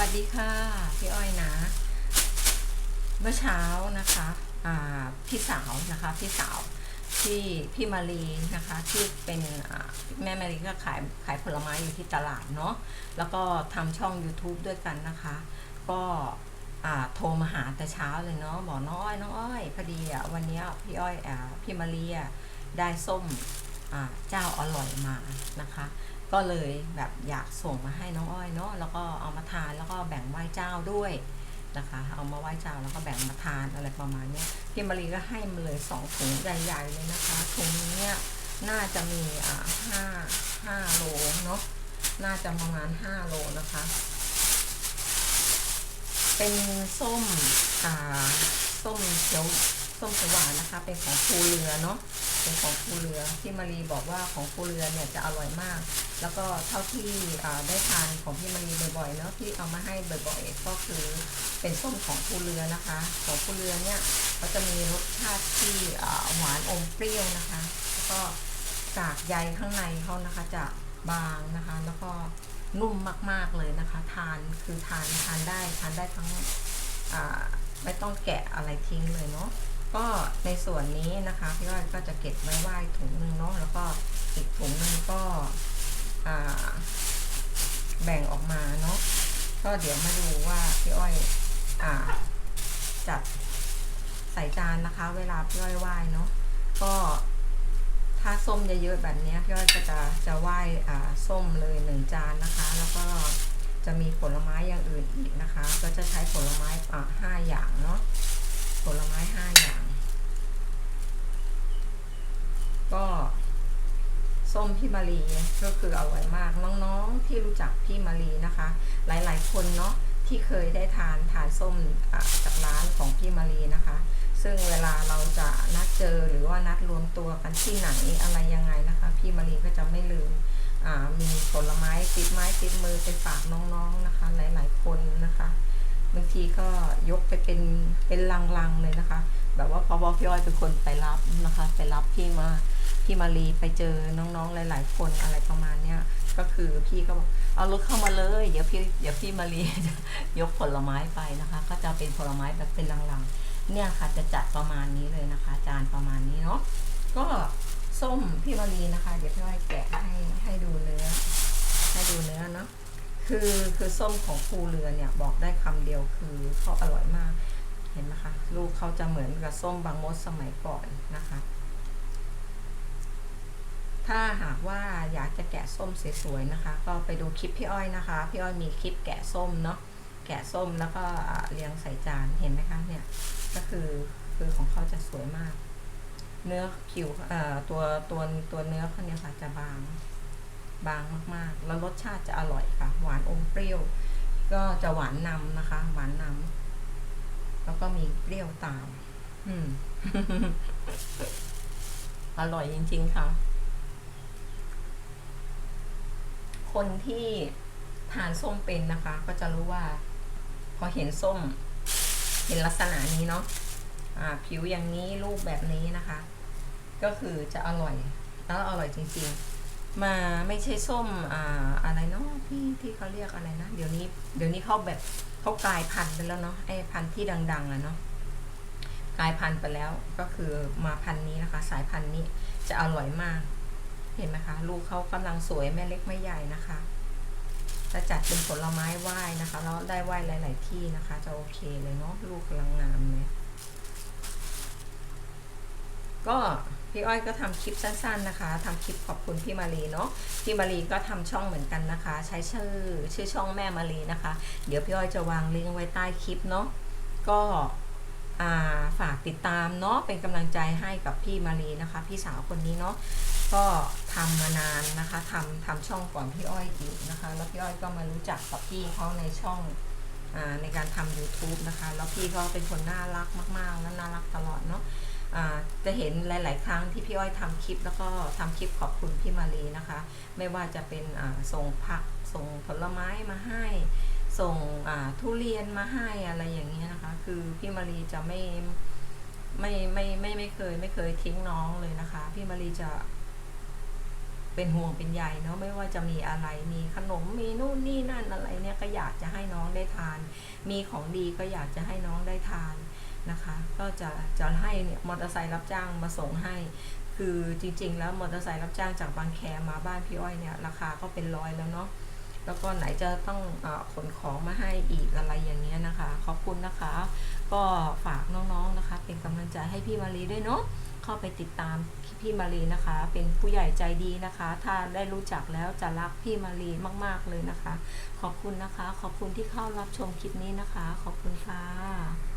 วัสดีค่ะ พี่อ้อยนะ เมื่อเช้านะคะพี่สาวนะคะพี่สาวที่พี่มารีนะคะที่เป็นแม่มารีก็ขายขายผลไม้อยู่ที่ตลาดเนาะแล้วก็ทำช่อง YouTube ด้วยกันนะคะ ก็โทรมาหาแต่เช้าเลยเนาะบอกน้องอ้อยน้องอ้อยพอดีอะวันนี้พี่อ้อยอพี่มารีได้ส้มเจ้าอร่อยมานะคะ ก็เลยแบบอยากส่งมาให้น้องอ้อยเนาะแล้วก็เอามาทานแล้วก็แบ่งไหว้เจ้าด้วยนะคะ เอามาไหว้เจ้าแล้วก็แบ่งมาทานอะไรประมาณเนี้ยพี่มารีก็ให้มาเลยสองถุงใหญ่ๆเลยนะคะถุงนี้เนี่ยน่าจะมีอ่าห้าห้าโลเนาะน่าจะประมาณห้าโลนะคะ เป็นส้มอ่าส้มเขียว ส้มเขียวหวานนะคะ เป็นของภูเรือเนาะเป็นของภูเรือที่มารีบอกว่าของภูเรือเนี่ยจะอร่อยมาก แล้วก็เท่าที่ได้ทานของพี่มารีบ่อยๆเนาะที่เอามาให้บ่อยๆก็คือเป็นส้มของภูเรือนะคะ ของภูเรือเนี่ยเขาจะมีรสชาติที่หวานอมเปรี้ยวนะคะแล้วก็กากใยข้างในเขานะคะจะบางนะคะ แล้วก็นุ่มมากๆเลยนะคะ ทานคือทานทานได้ทานได้ทั้งไม่ต้องแกะอะไรทิ้งเลยเนาะ ก็ในส่วนนี้นะคะพี่อ้อยก็จะเก็บไว้ไหว้ถุงหนึ่งเนาะแล้วก็อีกถุงหนึ่งก็แบ่งออกมาเนาะก็เดี๋ยวมาดูว่าพี่อ้อยอ่าจัดใส่จานนะคะ เวลาพี่อ้อยไหว้เนาะก็ถ้าส้มเยอะๆแบบนี้พี่อ้อยก็จะจะไหว้อ่าส้มเลยหนึ่งจานนะคะ แล้วก็จะมีผลไม้อย่างอื่นอีกนะคะ ก็จะใช้ผลไม้อ่าห้าอย่างเนาะ ผลไม้ห้าอย่าง ก็ส้มพี่มารีก็คืออร่อยมากน้องๆที่รู้จักพี่มารีนะคะ หลายๆคนเนาะที่เคยได้ทานทานส้มจากร้านของพี่มารีนะคะ ซึ่งเวลาเราจะนัดเจอหรือว่านัดรวมตัวกันที่ไหนอะไรยังไงนะคะ พี่มารีก็จะไม่ลืมมีผลไม้ติดไม้ติดมือไปฝากน้องๆนะคะ หลายๆคนนะคะ บางทีก็ยกไปเป็นเป็นลังๆเลยนะคะ แบบว่าพอบอพี่อ้อยเป็นคนไปรับนะคะ ไปรับพี่มาพี่มารีไปเจอน้องๆหลาย ๆ คนอะไรประมาณเนี้ยก็คือพี่ก็บอกเอารถเข้ามาเลย เดี๋ยวพี่เดี๋ยวพี่มารีจะยกผลไม้ไปนะคะ ก็จะเป็นผลไม้แบบเป็นลังๆ เนี่ยค่ะจะจัดประมาณนี้เลยนะคะ จานประมาณนี้เนาะก็ส้มพี่มารีนะคะ เดี๋ยวพี่อ้อยแกะให้ให้ดูเนื้อให้ดูเนื้อเนาะ คือคือส้มของภูเรือเนี่ยบอกได้คำเดียวคือเขาอร่อยมากเห็นไหมคะลูกเขาจะเหมือนกับส้มบางมดสมัยก่อนนะคะ ถ้าหากว่าอยากจะแกะส้มสวยๆนะคะ ก็ไปดูคลิปพี่อ้อยนะคะ พี่อ้อยมีคลิปแกะส้มเนาะแกะส้มแล้วก็เรียงใส่จานเห็นไหมคะเนี่ยก็คือคือของเขาจะสวยมาก เนื้อผิวเอ่อตัวตัวตัวเนื้อเขาเนี่ยค่ะจะบาง บางมากๆ แล้วรสชาติจะอร่อยค่ะ หวานอมเปรี้ยว ก็จะหวานนำนะคะ หวานนำแล้วก็มีเปรี้ยวตาม อืม อร่อยจริง ๆ ค่ะ คนที่ทานส้มเป็นนะคะ ก็จะรู้ว่า พอเห็นส้ม เห็นลักษณะนี้เนาะอ่าผิวอย่างนี้รูปแบบนี้นะคะ ก็คือจะอร่อย แล้วอร่อยจริง ๆ มาไม่ใช่ส้มอ่าอะไรเนาะที่ที่เขาเรียกอะไรนะ เดี๋ยวนี้เดี๋ยวนี้เขาแบบเขากลายพันธุ์ไปแล้วเนาะไอ้พันธุ์ที่ดัง ๆอะเนาะกลายพันธุ์ไปแล้วก็คือมาพันธุ์นี้นะคะ สายพันธุ์นี้จะอร่อยมาก เห็นไหมคะลูกเขากำลังสวยแม่เล็กไม่ใหญ่นะคะจะจัดเป็นผลไม้ไหว้นะคะแล้วได้ไหว้หลาย ๆ ที่นะคะ จะโอเคเลยเนาะลูกกำลังงามเลย ก็พี่อ้อยก็ทำคลิปสั้นๆนะคะทำคลิปขอบคุณพี่มารีเนาะ พี่มารีก็ทำช่องเหมือนกันนะคะ ใช้ชื่อชื่อช่องแม่มารีนะคะ เดี๋ยวพี่อ้อยจะวางลิงก์ไว้ใต้คลิปเนาะ ก็าฝากติดตามเนาะ เป็นกำลังใจให้กับพี่มารีนะคะ พี่สาวคนนี้เนาะ ก็ทำมานานนะคะทำทำช่องก่อนพี่อ้อยอีกนะคะ แล้วพี่อ้อยก็มารู้จักกับพี่เขาในช่องอในการทำ YouTube นะคะ แล้วพี่ก็เป็นคนน่ารักมากๆ และน่ารักตลอดเนาะ จะเห็นหลาย ๆ ครั้งที่พี่อ้อยทำคลิป แล้วก็ทำคลิปขอบคุณพี่มารีนะคะ ไม่ว่าจะเป็นส่งผักส่งผลไม้มาให้ ส่งทุเรียนมาให้อะไรอย่างเงี้ยนะคะ คือพี่มารีจะไม่ไม่ไม่ไม่ไม่เคย ไม่เคยทิ้งน้องเลยนะคะ พี่มารีจะเป็นห่วงเป็นใยเนาะไม่ว่าจะมีอะไรมีขนมมีนู่นนี่นั่นอะไรเนี่ยก็อยากจะให้น้องได้ทาน มีของดีก็อยากจะให้น้องได้ทาน นะคะ ก็จะจะให้เนี่ยมอเตอร์ไซค์รับจ้างมาส่งให้ คือจริงๆ แล้วมอเตอร์ไซค์รับจ้างจากบางแคมาบ้านพี่อ้อยเนี่ยราคาก็เป็นร้อยแล้วเนาะแล้วก็ไหนจะต้องออขนของมาให้อีกอะไรอย่างเงี้ยนะคะ ขอบคุณนะคะ ก็ฝากน้องๆนะคะ เป็นกำลังใจให้พี่มารีด้วยเนาะเข้าไปติดตามพี่มารีนะคะ เป็นผู้ใหญ่ใจดีนะคะ ถ้าได้รู้จักแล้วจะรักพี่มารีมาก ๆเลยนะคะ ขอบคุณนะคะ ขอบคุณที่เข้ารับชมคลิปนี้นะคะ ขอบคุณค่ะ